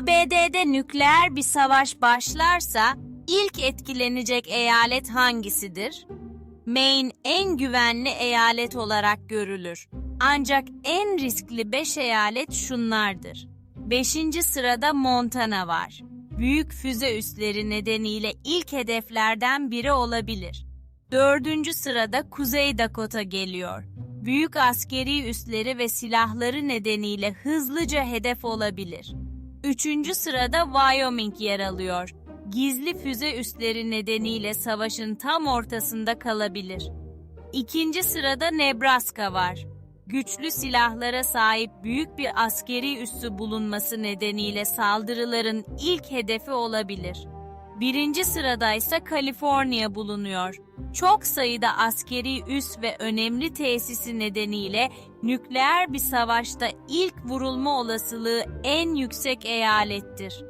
ABD'de nükleer bir savaş başlarsa ilk etkilenecek eyalet hangisidir? Maine en güvenli eyalet olarak görülür. Ancak en riskli 5 eyalet şunlardır. 5. sırada Montana var. Büyük füze üsleri nedeniyle ilk hedeflerden biri olabilir. Dördüncü sırada Kuzey Dakota geliyor. Büyük askeri üsleri ve silahları nedeniyle hızlıca hedef olabilir. Üçüncü sırada Wyoming yer alıyor. Gizli füze üsleri nedeniyle savaşın tam ortasında kalabilir. İkinci sırada Nebraska var. Güçlü silahlara sahip büyük bir askeri üssü bulunması nedeniyle saldırıların ilk hedefi olabilir. Birinci sırada ise Kaliforniya bulunuyor. Çok sayıda askeri üs ve önemli tesisi nedeniyle nükleer bir savaşta ilk vurulma olasılığı en yüksek eyalettir.